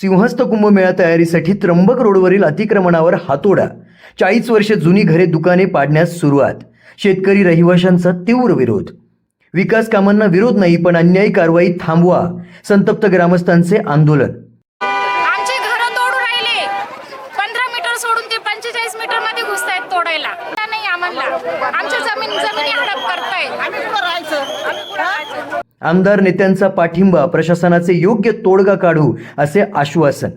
सिंहस्थ कुंभमेळा तयारीसाठी त्र्यंबक रोडवरील अतिक्रमणावर हातोडा. चाळीस वर्ष जुनी घरे दुकाने पाडण्यास सुरुवात. शेतकरी रहिवाशांचा तीव्र विरोध. विकास कामांना विरोध नाही पण अन्यायी कारवाई थांबवा संतप्त ग्रामस्थांचे आंदोलन. आमचे घर तोडून राहिले. पंधरा मीटर सोडून ते पंचेचाळीस मीटरमध्ये घुसतायत तोडायला. आता नाही आम्हाला. आमच्या जमीन जमिनी हडप करतायत. आमदार नेत्यांचा पाठिंबा प्रशासनाचे योग्य तोडगा काढू असे आश्वासन.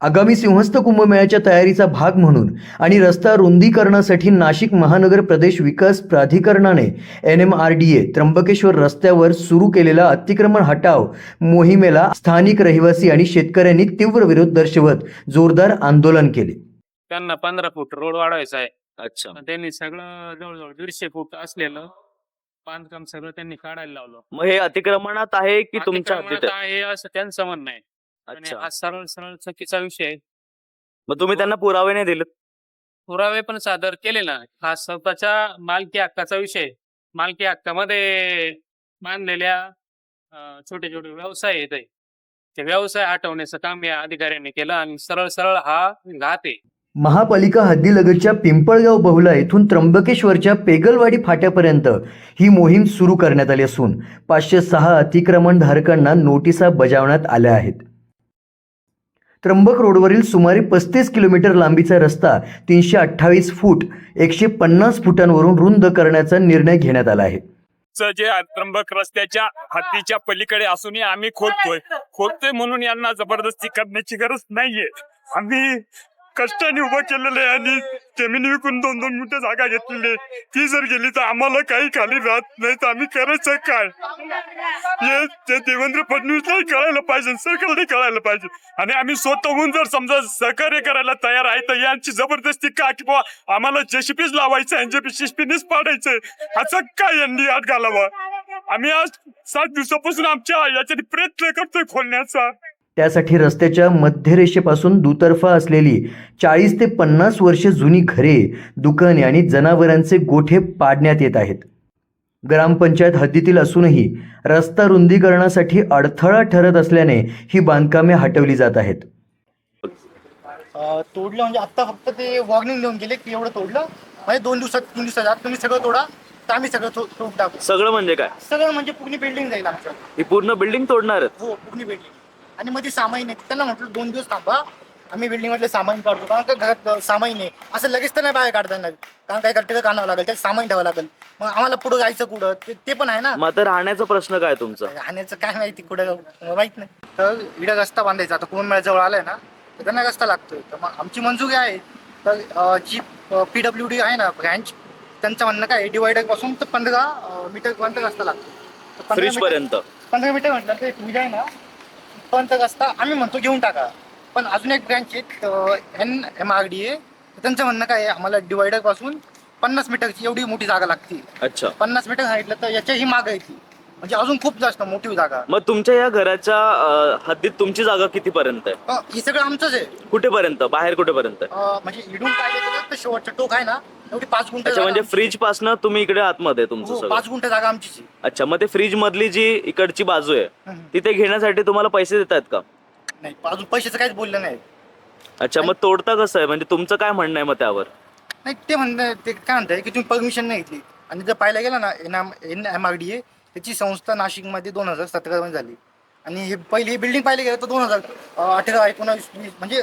आगामी सिंहस्थ कुंभमेळ्याच्या तयारीचा भाग म्हणून आणि रस्ता रुंदीकरणासाठी नाशिक महानगर प्रदेश विकास प्राधिकरणाने N M R D A Trimbakeshwar रस्त्यावर सुरू केलेला अतिक्रमण हटाव मोहिमेला स्थानिक रहिवासी आणि शेतकऱ्यांनी तीव्र विरोध दर्शवत जोरदार आंदोलन केले. त्यांना पंधरा फूट रोड वाढवायचा आहे. अच्छा. त्यांनी सगळं जवळजवळ दीडशे फूट असलेलं बांधकाम सगळं त्यांनी काढायला लावलं. मग हे अतिक्रमणात आहे की तुमच्या हद्दीत आहे? आहे असं त्यांचं म्हणणं आहे. आणि अच्छा. हा सरळ सरळ चुकीचा विषय आहे. मग तुम्ही त्यांना पुरावे नाही दिले पुरावे पण सादर केले ना. हा स्वतःच्या मालकी हक्काचा विषय आहे. मालकी हक्कामध्ये बांधलेल्या अं, छोटे छोटे व्यवसाय आहेत हे. ते व्यवसाय हटवण्याचं काम या अधिकाऱ्यांनी केलं आणि सरळ सरळ हा घात आहे. महापालिका हद्दीलगतच्या पिंपळगाव बहुला येथून त्र्यंबकेश्वरच्या पेगलवाडी फाट्यापर्यंत ही मोहीम सुरू करण्यात आली असून पाचशे सहा अतिक्रमण धारकांना नोटिसा बजावण्यात आल्या आहेत. त्र्यंबक रोडवरील सुमारे पस्तीस किलोमीटर लांबीचा रस्ता तीनशे अठ्ठावीस फूट एकशे पन्नास फुटांवरून रुंद करण्याचा निर्णय घेण्यात आला आहे. जे त्र्यंबक रस्त्याच्या हद्दीच्या पलीकडे असूनही आम्ही खोदतोय. खोदतोय म्हणून यांना जबरदस्ती करण्याची गरज नाहीये. आम्ही कष्टाने उभं केलेलं आहे आणि जमीन विकून दोन दोन मिनिटं जागा घेतलेली ती जर गेली तर आम्हाला काही खाली राहत नाही तर आम्ही करायचं काय? हे ते देवेंद्र फडणवीसलाही कळायला पाहिजे सरकारलाही कळायला पाहिजे. आणि आम्ही स्वतःहून जर समजा सहकार्य करायला तयार आहे तर यांची जबरदस्ती का की बुवा आम्हाला जेसीपीच लावायचं आहे जेसीपीनेच पाडायचंय? असं काय यांनी आत घालावा? आम्ही आज सात दिवसापासून आमच्या याच्यात प्रयत्न करतोय खोलण्याचा. त्यासाठी रस्त्याच्या मध्यरेषेपासून दुतर्फा असलेली चाळीस ते पन्नास वर्षे जुनी घरे दुकाने आणि जनावरांचे गोठे पाडण्यात येत आहेत. ग्रामपंचायत हद्दीतील असूनही रस्ता रुंदीकरणासाठी अडथळा ठरत असल्याने ही बांधकामे हटवली जात आहेत. तोडलं म्हणजे आता फक्त ते वॉर्निंग देऊन गेले की एवढं तोडलं. म्हणजे दोन दिवसात तीन दिवसात आत तुम्ही सगळं तोडा तर आम्ही सगळं तो- तोड टाकू सगळं म्हणजे काय? सगळं म्हणजे पूर्ण बिल्डिंग जाईल आमचं. ही पूर्ण बिल्डिंग तोडणार हो पूर्ण बिल्डिंग आणि मध्ये सामाईन आहे. त्यांना म्हटलं दोन दिवस थांबा. आम्ही बिल्डिंग मधले सामान काढतो. कारण का घरात सामाईन आहे. असं लगेच तर नाही बाहेर काढता येणार. कारण काय करते काढावं लागेल त्यात सामान ठेवावं लागेल. मग आम्हाला पुढं जायचं कुठं? ते- ते पण आहे ना. मग आता राहण्याचा प्रश्न काय तुमचा? राहण्याचं काय माहिती कुठं माहीत नाही. तर इकडं रस्ता बांधायचा. आता कुंभमेळा जवळ आलाय ना तर त्यांना रस्ता लागतोय. तर मग आमची मंजुरी आहे. तर um, G P W D आहे ना ब्रँच त्यांचं म्हणणं काय डिवायडरपासून तर पंधरा मीटर पर्यंत रस्ता लागतो. तर पंधरा फ्रीज मीटर- पर्यंत. पंधरा मीटर म्हटलं तर पूजा आहे ना पर्यंत रस्ता आम्ही म्हणतो घेऊन टाका. पण अजून एक ब्रँच आहे N M R D A. त्यांचं म्हणणं काय आहे आम्हाला डिवायडरपासून पन्नास मीटरची एवढी मोठी जागा लागते. अच्छा. पन्नास मीटर सांगितलं तर याच्याही माग आहे ती. म्हणजे अजून खूप जास्त मोठी जागा. मग तुमच्या या घराच्या अं, हद्दीत तुमची जागा कितीपर्यंत आहे? अ, हे सगळं आमचंच आहे. कुठेपर्यंत? बाहेर कुठेपर्यंत? अ, म्हणजे इडून गेलं तर शेवटचं टोक आहे ना एवढी पाच गुंठ अच्छा म्हणजे फ्रीज पासनं तुम्ही इकडे आतमध्ये आहे तुमचं हो, सगळं. पाच गुंठ जागा आमचीच आहे. अच्छा मग ते फ्रीज मधली जी इकडची बाजू आहे हम्म. तिथे घेण्यासाठी तुम्हाला पैसे देत आहेत का? नाही अजून पैशाचं काहीच बोललं नाही. अच्छा मग तोडता कसं आहे? म्हणजे तुमचं काय म्हणणं आहे मग त्यावर? नाही ते म्हणणं ते काय म्हणताय की तुम्ही परमिशन नाही घेतली. आणि जर पाहायला गेलं ना N M N M R D A त्याची संस्था नाशिकमध्ये दोन हजार सतरामध्ये झाली. आणि हे पहिली ही बिल्डिंग पाहिली गेलं तर दोन हजार अठरा एकोणावीस वीस म्हणजे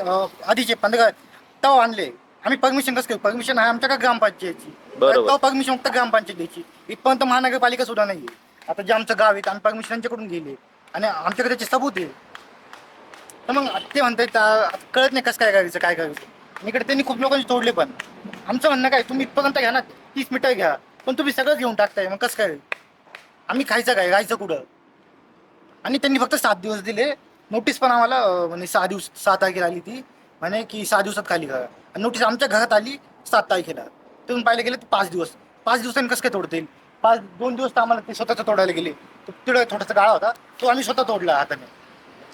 आधीचे पंधरा तेव्हा आणले. आम्ही परमिशन कसं केलं परमिशन आहे आमच्या का ग्रामपंचायतची. तेव्हा परमिशन फक्त ग्रामपंचायत द्यायची. इथपर्यंत महानगरपालिका सुद्धा नाही आता जे आमचं गाव आहे आम्ही परमिशन त्यांच्याकडून गेले. आणि आमच्याकडे त्याचे सबूत आहे. तर मग ते म्हणतायत आ, कळत नाही कसं काय करायचं काय करायचं. इकडे त्यांनी खूप लोकांचे तोडले पण. आमचं म्हणणं काय तुम्ही इथपर्यंत घ्या ना तीस मीटर घ्या. पण तुम्ही सगळंच घेऊन टाकताय मग कसं काय? आम्ही खायचं काय? राहायचं कुठं? आणि त्यांनी फक्त सात दिवस दिले. नोटीस पण आम्हाला अं, सहा दिवस सहा तारखेला आली ती. म्हणे की सहा दिवसात खाली करा आणि नोटीस आमच्या घरात आली सात तारखेला. तिथून पाहिलं गेलं तर पाच दिवस. पाच दिवसांनी कसं काय तोडता येईल पाच दोन दिवस तर आम्हाला ते स्वतःच तोडायला गेले. तो तिथं थोडासा गाळा होता. तो आम्ही स्वतः तोडला हाताने.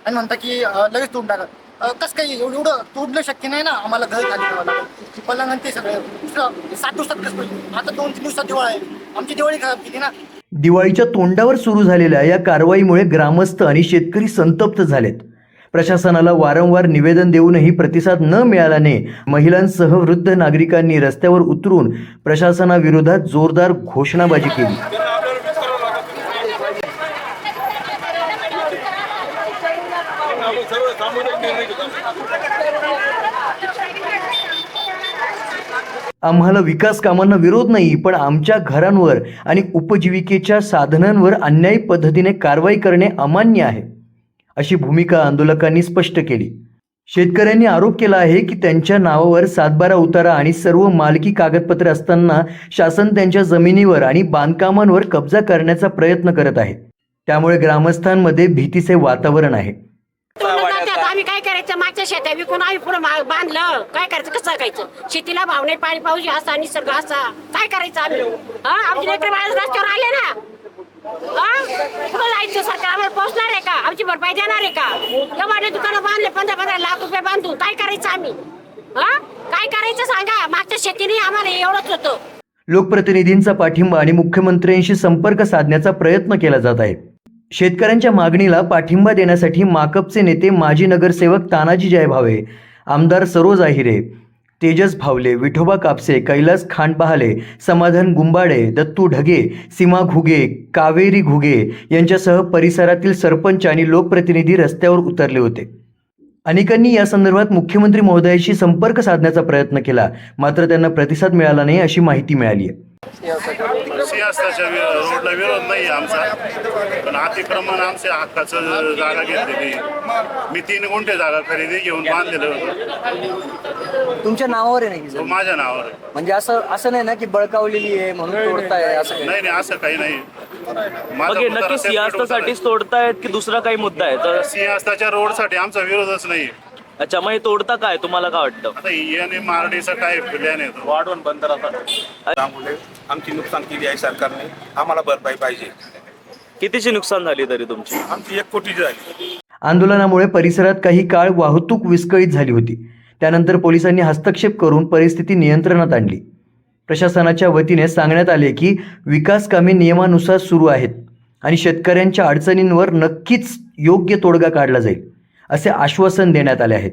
आणि म्हणता की अं, लगेच तोडून टाका. अं, कसं काही एवढं एवढं तोडणं शक्य नाही ना आम्हाला घर खाली करावं लागेल पलंग आणि ते सगळं. दुसरं सात दिवसात कसं होईल? आता दोन तीन दिवसात दिवाळी आहे. आमची दिवाळी खराब केली ना. दिवाळीच्या तोंडावर सुरू झालेल्या या कारवाईमुळे ग्रामस्थ आणि शेतकरी संतप्त झालेत. प्रशासनाला वारंवार निवेदन देऊनही प्रतिसाद न मिळाल्याने महिलांसह वृद्ध नागरिकांनी रस्त्यावर उतरून प्रशासनाविरोधात जोरदार घोषणाबाजी केली. आम्हाला विकास कामांना विरोध नाही पण आमच्या घरांवर आणि उपजीविकेच्या साधनांवर अन्यायी पद्धतीने कारवाई करणे अमान्य आहे अशी भूमिका आंदोलकांनी स्पष्ट केली. शेतकऱ्यांनी आरोप केला आहे की त्यांच्या नावावर सातबारा उतारा आणि सर्व मालकी कागदपत्रे असताना शासन त्यांच्या जमिनीवर आणि बांधकामांवर कब्जा करण्याचा प्रयत्न करत आहे. त्यामुळे ग्रामस्थांमध्ये भीतीचे वातावरण आहे तोंडात जातात. आम्ही काय करायचं? मागच्या शेत्या विकून आम्ही पुढे बांधलं. काय करायचं? कसं करायचं? शेतीला भाव नाही पाणी पाऊस असा निसर्ग असा. काय करायचं आम्ही? हा आमची लेकर रस्त्यावर आले ना? कुठं जायचं सरकार आम्हाला पोहोचणार आहे का? आमची भरपाई देणार आहे का? एवढे दुकानं बांधले पंधरा पंधरा लाख रुपये बांधू काय करायचं आम्ही? हा? काय करायचं सांगा? मागच्या शेतीने आम्हाला एवढंच होतं. लोकप्रतिनिधींचा पाठिंबा आणि मुख्यमंत्र्यांशी संपर्क साधण्याचा प्रयत्न केला जात आहे. शेतकऱ्यांच्या मागणीला पाठिंबा देण्यासाठी माकपचे नेते माजी नगरसेवक तानाजी जयभावे आमदार सरोज आहिरे तेजस भावले विठोबा कापसे कैलास खांडपहाले समाधान गुंबाडे दत्तू ढगे सीमा घुगे कावेरी घुगे यांच्यासह परिसरातील सरपंच आणि लोकप्रतिनिधी रस्त्यावर उतरले होते. अनेकांनी या संदर्भात मुख्यमंत्री महोदयाशी संपर्क साधण्याचा प्रयत्न केला मात्र त्यांना प्रतिसाद मिळाला नाही अशी माहिती मिळाली आहे. सिंहस्थाच्या रोडला विरोध नाही आमचा. पण अतिक्रमण आमच्या हक्काचं जागा घेतलेली. मी तीन गुंठे जागा खरेदी घेऊन बांधलेलं होतं. तुमच्या नावावर आहे नाही तो माझ्या नावावर आहे. म्हणजे असं असं नाही ना की बळकावलेली आहे म्हणून तोडताय असं काही? नाही नाही असं काही नाही. माझा मग हे मुद्दा नक्की separate सिंहस्थासाठीच तोडतायत की दुसरा काही मुद्दा आहे? तर होता. सिंहस्थाच्या रोडसाठी आमचा विरोधच नाही अच्छा मग हे तोडता काय? तुम्हाला काय वाटतं? आता मारडीचा काय प्लॅन आहे वाढवून बंदराचा त्यामुळे आमची नुकसान केली आहे सरकारने. आम्हाला भरपाई पाहिजे. कितीची नुकसान झाली तरी तुमची? आमची एक कोटी झाली. आंदोलनामुळे परिसरात काही काळ वाहतूक विस्कळीत झाली होती. त्यानंतर पोलिसांनी हस्तक्षेप करून परिस्थिती नियंत्रणात आणली. प्रशासनाच्या वतीने सांगण्यात आले की विकास कामे नियमानुसार सुरू आहेत आणि शेतकऱ्यांच्या अडचणींवर नक्कीच योग्य तोडगा काढला जाईल. असे आश्वासन देण्यात आले आहेत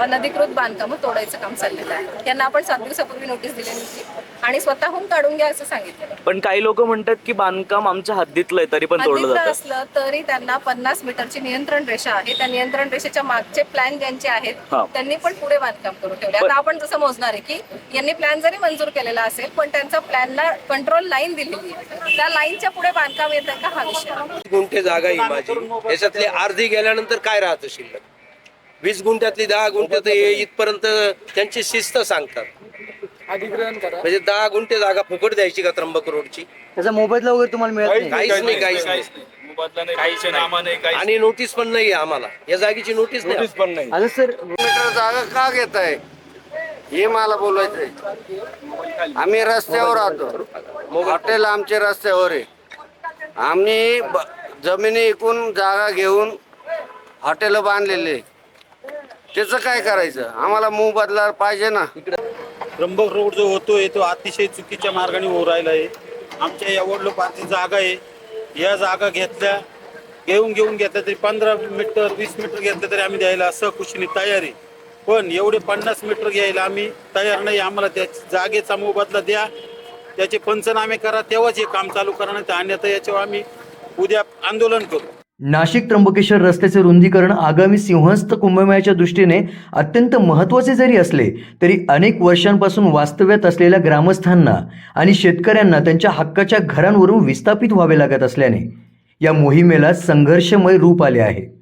अनधिकृत बांधकामं तोडायचं काम चाललेलं आहे. त्यांना आपण सात दिवसापूर्वी नोटीस दिलेली होती. आणि स्वतःहून काढून घ्या असं सांगितलं पण काही लोक म्हणतात की बांधकाम आमच्या हद्दीतलं आहे तरी पण तोडलं जातं. असलं तरी त्यांना पन्नास मीटरची नियंत्रण रेषा आहे. त्या नियंत्रण रेषेच्या मागचे प्लॅन ज्यांचे आहेत हा. त्यांनी पण पुढे बांधकाम करून ठेवले. आता आपण जसं मोजणार आहे की यांनी प्लॅन जरी मंजूर केलेला असेल पण त्यांचा प्लॅनला कंट्रोल लाईन दिलेली आहे. त्या लाईनच्या पुढे बांधकाम येत आहे का? हा विषय. आहे. गुंठे जागा ही माझी? याच्यातली अर्धी गेल्यानंतर काय राहतं शिल्लक? वीस गुंठ्यातली दहा गुंठ्यात हे इथपर्यंत त्यांची शिस्त सांगतात. म्हणजे दहा गुंठे जागा फुकट द्यायची का त्र्यंबक रोडची? त्याचा मोबदला वगैरे तुम्हाला मिळत नाही. काहीच नाही. काहीच नाही. आणि नोटीस पण नाही आम्हाला. या जागेची नोटीस नाही आता सर मीटर जागा का घेत आहे हे मला बोलायचंय आम्ही रस्त्यावर राहतो. हॉटेल आमचे रस्त्यावर आहे. आम्ही ब- जमिनी इकून जागा घेऊन हॉटेल बांधलेले त्याचं काय करायचं? आम्हाला मोबदला पाहिजे ना. त्र्यंबक रोड जो होतोय तो अतिशय चुकीच्या मार्गाने होऊ राहिला आहे. आमच्या या वडलोपारची जागा आहे. या जागा घेतल्या घेऊन घेऊन घेतल्या तरी पंधरा मीटर वीस मीटर घेतलं तरी आम्ही द्यायला सहकुशीने तयार आहे. पण एवढे पन्नास मीटर घ्यायला आम्ही तयार नाही. आम्हाला त्या जागेचा मोबदला द्या. त्याचे पंचनामे करा. तेव्हाच हे काम चालू करा नाही तर अन्यथा याच्यावर आम्ही उद्या आंदोलन करू. नाशिक त्र्यंबकेश्वर रस्त्याचे रुंदीकरण आगामी सिंहस्थ कुंभमेळ्याच्या दृष्टीने अत्यंत महत्त्वाचे जरी असले तरी अनेक वर्षांपासून वास्तव्यात असलेल्या ग्रामस्थांना आणि शेतकऱ्यांना त्यांच्या हक्काच्या घरांवरून विस्थापित व्हावे लागत असल्याने या मोहिमेला संघर्षमय रूप आले आहे.